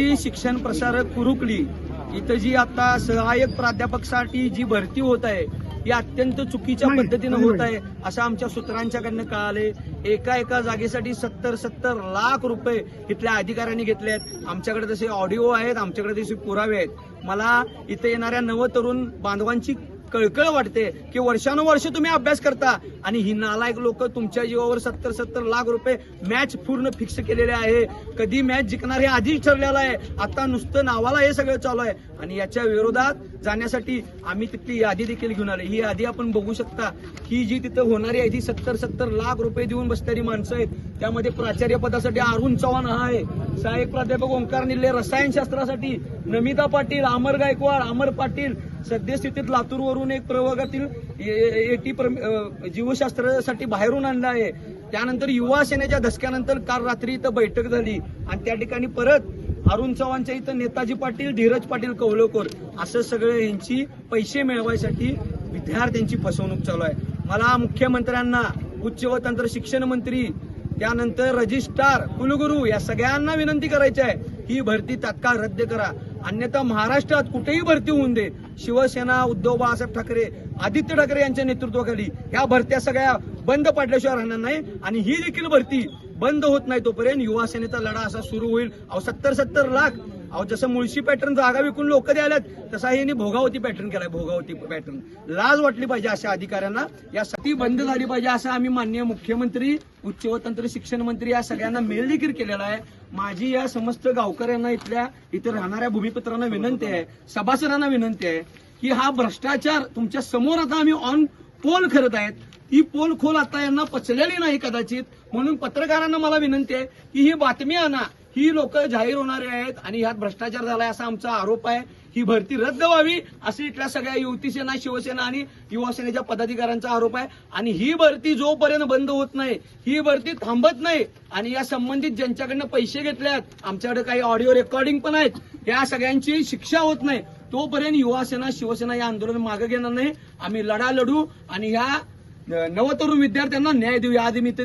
शिक्षण प्रसारक कुरुकली. इथं जी आता सहाय्यक प्राध्यापकसाठी जी भरती होत आहे ही अत्यंत चुकीच्या पद्धतीनं होत आहे. असं आमच्या सूत्रांच्याकडनं कळाले एका एका जागेसाठी सत्तर सत्तर लाख रुपये इथल्या अधिकाऱ्यांनी घेतले आहेत. आमच्याकडे तसे ऑडिओ आहेत आमच्याकडे तसे पुरावे आहेत. मला इथे येणाऱ्या नवतरुण बांधवांची कळकळ वाटते की वर्षानुवर्ष तुम्ही अभ्यास करता. आणि ही नालायक लोक तुमच्या जीवावर सत्तर सत्तर लाख रुपये मॅच पूर्ण फिक्स केलेले आहे. कधी मॅच जिंकणार हे आधीच ठरलेलं आहे. आता नुसतं नावाला हे सगळं चालू आहे. आणि याच्या विरोधात जाण्यासाठी आम्ही तिथली यादी देखील घेऊन आलो ही यादी आपण बघू शकता. ही जी तिथं होणारी आहे ती सत्तर सत्तर लाख रुपये देऊन बसणारी माणसं आहेत. त्यामध्ये प्राचार्य पदासाठी अरुण चव्हाण हा आहे. सहाय्यक प्राध्यापक ओंकार निल्ले रसायनशास्त्रासाठी नमिता पाटील अमर गायकवाड अमर पाटील सद्यस्थितीत लातूरवरून एक प्रवर्गातील एटी जीवशास्त्रासाठी बाहेरून आणलं आहे. त्यानंतर युवा सेनेच्या धसक्यानंतर काल रात्री इथं बैठक झाली. आणि त्या ठिकाणी परत अरुण चव्हाणच्या इथं नेताजी पाटील धीरज पाटील कौलकर असं सगळं यांची पैसे मिळवायसाठी विद्यार्थ्यांची फसवणूक चालू आहे. मला मुख्यमंत्र्यांना उच्च व तंत्र शिक्षण मंत्री त्यानंतर रजिस्ट्रार कुलगुरू या सगळ्यांना विनंती करायची आहे. ही भरती तात्काळ रद्द करा. अन्यथा महाराष्ट्रात कुठेही भरती होऊन दे. शिवसेना उद्धव बाळासाहेब ठाकरे आदित्य ठाकरे यांच्या नेतृत्वाखाली या भरत्या सगळ्या बंद पडल्याशिवाय राहणार नाही आणि ही देखील भरती बंद होत नाही तोपर्यंत युवा सेनेचा लढा असा सुरू होईल. अहो सत्तर सत्तर लाख अहो जसं मुळशी पॅटर्न जागा विकून लोक द्यायलात तसा यांनी भोगावती पॅटर्न केलाय भोगावती पॅटर्न लाज वाटली पाहिजे अशा अधिकाऱ्यांना. या सती बंद झाली पाहिजे असं आम्ही माननीय मुख्यमंत्री उच्च व तंत्र शिक्षण मंत्री या सगळ्यांना मेल देखील केलेला आहे. माझी या समस्त गावकऱ्यांना इथल्या इथे राहणाऱ्या भूमिपुत्रांना विनंती आहे सभासदांना विनंती आहे की हा भ्रष्टाचार तुमच्यासमोर आता आम्ही ऑन पोल करत आहेत. ही पोल खोल आता यांना पचलेली नाही कदाचित. म्हणून पत्रकारांना मला विनंती आहे की ही बातमी आणा. ही लोक जाहीर होणारे आहेत आणि ह्यात भ्रष्टाचार झालाय असा आमचा आरोप आहे. ही भरती रद्द व्हावी अशी इथल्या सगळ्या युती सेना शिवसेना आणि युवासेनेच्या पदाधिकाऱ्यांचा आरोप आहे. आणि ही भरती जोपर्यंत बंद होत नाही ही भरती थांबत नाही आणि या संबंधित ज्यांच्याकडनं पैसे घेतल्यात आमच्याकडे काही ऑडिओ रेकॉर्डिंग पण आहेत या सगळ्यांची शिक्षा होत नाही. तोपर्यंत युवासेना शिवसेना या आंदोलन मागे घेणार नाही. आम्ही लढा लढू आणि ह्या नवतरुण विद्यार्थ्यांना न्याय देऊ. या आधी मी ते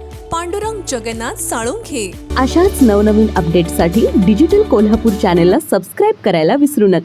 पांडुरंग जगन्नाथ साळुंखे. अशाच नवनवीन अपडेटसाठी डिजिटल कोल्हापूर चॅनेलला सबस्क्राईब करायला विसरू नका.